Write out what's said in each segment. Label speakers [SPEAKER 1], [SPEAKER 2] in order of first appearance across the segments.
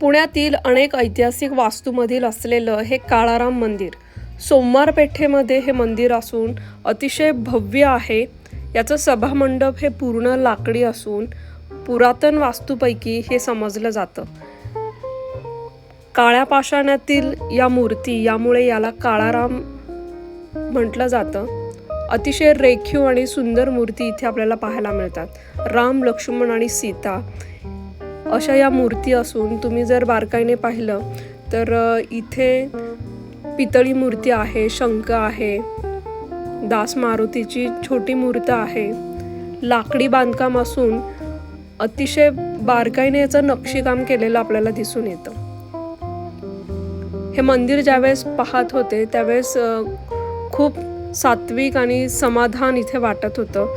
[SPEAKER 1] पुण्यातील अनेक ऐतिहासिक वास्तूमधील असलेलं हे काळाराम मंदिर सोमवार पेठेमध्ये हे मंदिर असून अतिशय भव्य आहे. याचं सभामंडप हे पूर्ण लाकडी असून पुरातन वास्तूपैकी हे समजलं जातं. काळ्या पाषाणातील या मूर्ती यामुळे याला काळाराम म्हटलं जातं. अतिशय रेखीव आणि सुंदर मूर्ती इथे आपल्याला पाहायला मिळतात. राम लक्ष्मण आणि सीता अशा या मूर्ती असून तुम्ही जर बारकाईने पाहिलं तर इथे पितळी मूर्ती आहे शंख आहे दास मारुतीची छोटी मूर्त आहे लाकडी बांधकाम असून अतिशय बारकाईने याचं नक्षीकाम केलेलं आपल्याला दिसून येतं. हे मंदिर ज्यावेळेस पाहत होते त्यावेळेस खूप सात्विक आणि समाधान इथे वाटत होतं.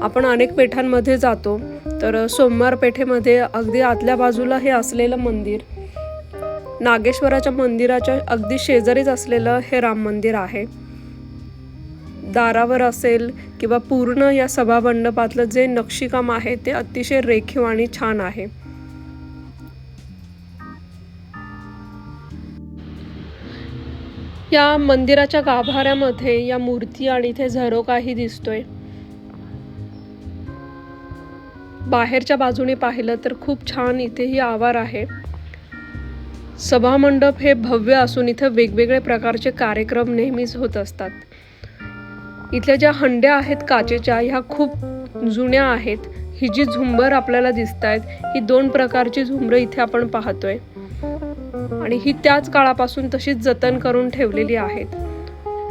[SPEAKER 1] आपण अनेक पेठांमध्ये जातो तर सोमवार पेठेमध्ये अगदी आतल्या बाजूला हे असलेलं मंदिर नागेश्वराच्या मंदिराच्या अगदी शेजारीच असलेलं हे राम मंदिर आहे. दारावर असेल किंवा पूर्ण या सभामंडपातलं जे नक्षीकाम आहे ते अतिशय रेखीव आणि छान आहे. या मंदिराच्या गाभाऱ्यामध्ये या मूर्ती आणि इथे झरोकाही दिसतोय. बाहेरच्या बाजूने पाहिलं तर खूप छान इथेही आवार आहे. सभामंडप हे भव्य असून इथं वेगवेगळे प्रकारचे कार्यक्रम नेहमीच होत असतात. इथल्या ज्या हंड्या आहेत काचेच्या ह्या खूप जुन्या आहेत. ही जी झुंबर आपल्याला दिसत आहेत ही दोन प्रकारची झुंबरं इथे आपण पाहतोय. आणि ही त्याच काळापासून तशीच जतन करून ठेवलेली आहेत.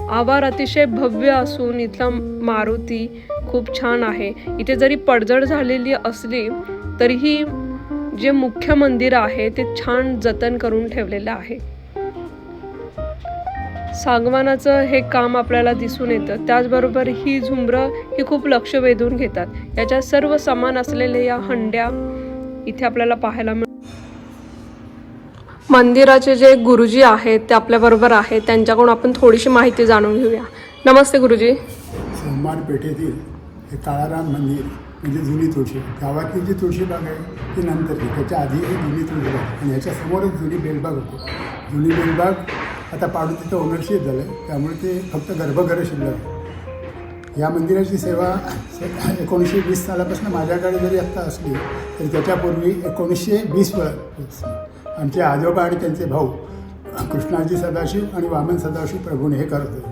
[SPEAKER 1] आवार अतिशय भव्य असून इथला मारुती खूप छान आहे. इथे जरी पडझड झालेली असली तरीही जे मुख्य मंदिर आहे ते छान जतन करून ठेवलेलं आहे. सागवानाचं हे काम आपल्याला दिसून येतं. त्याचबरोबर ही झुंबरं ही खूप लक्ष वेधून घेतात. याच्या सर्व समान असलेल्या या हंड्या इथे आपल्याला पाहायला मिळ मंदिराचे जे गुरुजी आहेत ते आपल्याबरोबर आहेत. त्यांच्याकडून आपण थोडीशी माहिती जाणून घेऊया. नमस्ते गुरुजी.
[SPEAKER 2] सोमवार पेठेतील हे काळाराम मंदिर म्हणजे जुनी तुळशी. गावातली जी तुळशीबाग आहे ती नंतरची त्याच्या आधी ही जुनी तुळशीबाग आणि ह्याच्या समोरच जुनी बेलबाग होती. जुनी बेलबाग आता पाडू तिथं ओनरशिप झालं आहे त्यामुळे ते फक्त गर्भगृह शिल्लक आहे. या मंदिराची सेवा एकोणीसशे वीस सालापासून माझ्याकडे जरी आत्ता असली तरी त्याच्यापूर्वी एकोणीसशे वीस वेळा आमचे आजोबा आणि त्यांचे भाऊ कृष्णाजी सदाशिव आणि वामन सदाशिव प्रभूने हे करत होते.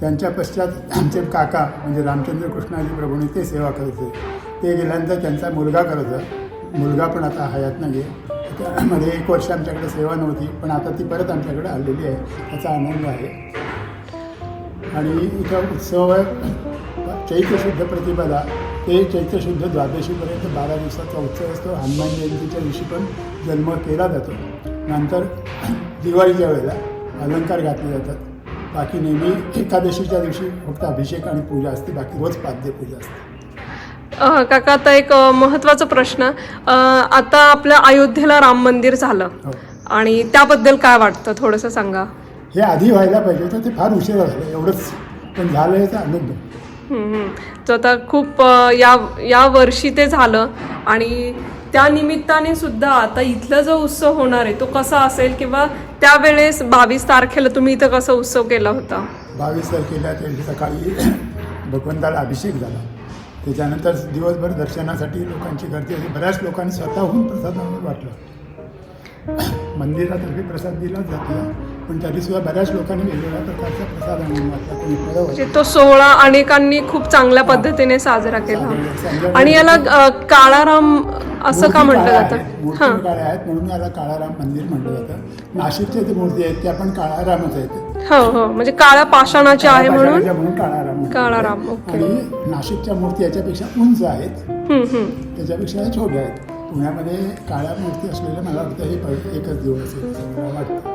[SPEAKER 2] त्यांच्या पश्चात आमचे काका म्हणजे रामचंद्र कृष्णाजी प्रभूने ते सेवा करत होते. ते गेल्यानंतर त्यांचा मुलगा करत होता. मुलगा पण आता हयात नाही आहे. त्यामध्ये एक वर्ष आमच्याकडे सेवा नव्हती पण आता ती परत आमच्याकडे आलेली आहे. त्याचा आनंद आहे. आणि इथं उत्सव आहे. चैत्रशुद्ध प्रतिपदा. ते चैत्रशुद्ध द्वादशीपर्यंत बारा दिवसाचा उत्सव असतो. हनुमान जयंतीच्या दिवशी पण जन्म केला जातो. नंतर दिवाळीच्या वेळेला अलंकार घातले जातात. बाकी नेहमी एकादशीच्या दिवशी फक्त अभिषेक आणि पूजा असते. बाकी रोज पाद्य पूजा असते.
[SPEAKER 1] अ, काका आता एक अ, महत्त्वाचा प्रश्न. अ, आता आपल्या अयोध्येला राम मंदिर झालं.
[SPEAKER 2] हो.
[SPEAKER 1] आणि त्याबद्दल काय वाटतं? थोडंसं सांगा.
[SPEAKER 2] हे आधी व्हायला पाहिजे होतं. ते फार उशिरा झालं. एवढंच. पण झालं याचा आनंद.
[SPEAKER 1] तर आता खूप या या वर्षी ते झालं आणि त्या निमित्ताने सुद्धा आता इथला जो उत्सव होणार आहे तो कसा असेल किंवा त्यावेळेस बावीस तारखेला तुम्ही इथं कसा उत्सव केला होता?
[SPEAKER 2] बावीस तारखेला त्या सकाळी भगवंताला अभिषेक झाला. त्याच्यानंतर दिवसभर दर्शनासाठी लोकांची गर्दी होती. बऱ्याच लोकांनी स्वतःहून प्रसाद आणून वाटला. मंदिरातर्फे प्रसाद दिला जातो. पण तरीसुद्धा बऱ्याच लोकांनी वेगवेगळ्या प्रकारचा प्रसाद आणून कोणी
[SPEAKER 1] म्हणजे तो सोहळा अनेकांनी खूप चांगल्या पद्धतीने साजरा केला. आणि याला अ, काळाराम असं का म्हटलं जातं?
[SPEAKER 2] मूर्ती
[SPEAKER 1] हां.
[SPEAKER 2] काळ्या आहेत म्हणून याला काळाराम मंदिर म्हटलं जातं. नाशिकच्या जे मूर्ती आहेत त्या पण काळारामच आहेत
[SPEAKER 1] हो हो. म्हणजे काळ्या पाषाणाची आहे म्हणून?
[SPEAKER 2] काळाराम म्हटलं
[SPEAKER 1] काळाराम,
[SPEAKER 2] जातं.
[SPEAKER 1] ओके.
[SPEAKER 2] आणि नाशिकच्या मूर्ती याच्यापेक्षा उंच आहेत.
[SPEAKER 1] हम्म, हम्म.
[SPEAKER 2] त्याच्यापेक्षा छोट्या आहेत. पुण्यामध्ये काळ्या मूर्ती असलेलं मला वाटतं हे पहि- एकच दिवस आहे. असं मला वाटतं.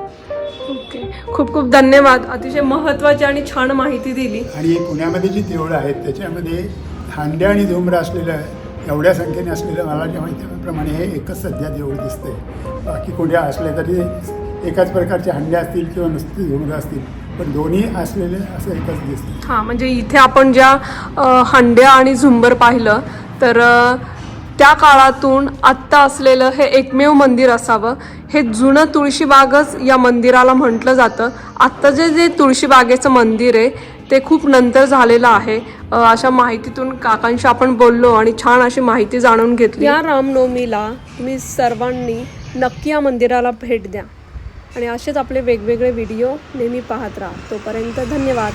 [SPEAKER 1] ओके. खूप खूप धन्यवाद. अतिशय महत्वाची आणि छान माहिती दिली.
[SPEAKER 2] आणि पुण्यामध्ये जी देवळं आहेत त्याच्यामध्ये हांड्या आणि झुमरं असलेलं एवढ्या संख्येने असलेलं मला जे माहितीप्रमाणे हे एकच सध्या देऊळ दिसते बाकी कोणत्या असले तरी एकाच प्रकारचे हंड्या असतील किंवा नुसती झुमरं असतील पण दोन्ही असलेले असं एकच दिसतं
[SPEAKER 1] हां म्हणजे इथे आपण ज्या हंड्या आणि झुंबर पाहिलं तर त्या काळातून आत्ता असलेलं हे एकमेव मंदिर असावं. हे जुनं तुळशीबागच या मंदिराला म्हटलं जातं. आत्ता जे जे तुळशीबागेचं मंदिर आहे ते खूप नंतर झालेलं आहे. अशा माहितीतून काकांशी आपण बोललो आणि छान अशी माहिती जाणून घेतली. या रामनवमीला तुम्ही सर्वांनी नक्की या मंदिराला भेट द्या. आणि असेच आपले वेगवेगळे व्हिडिओ नेहमी पाहत राहा. तोपर्यंत धन्यवाद.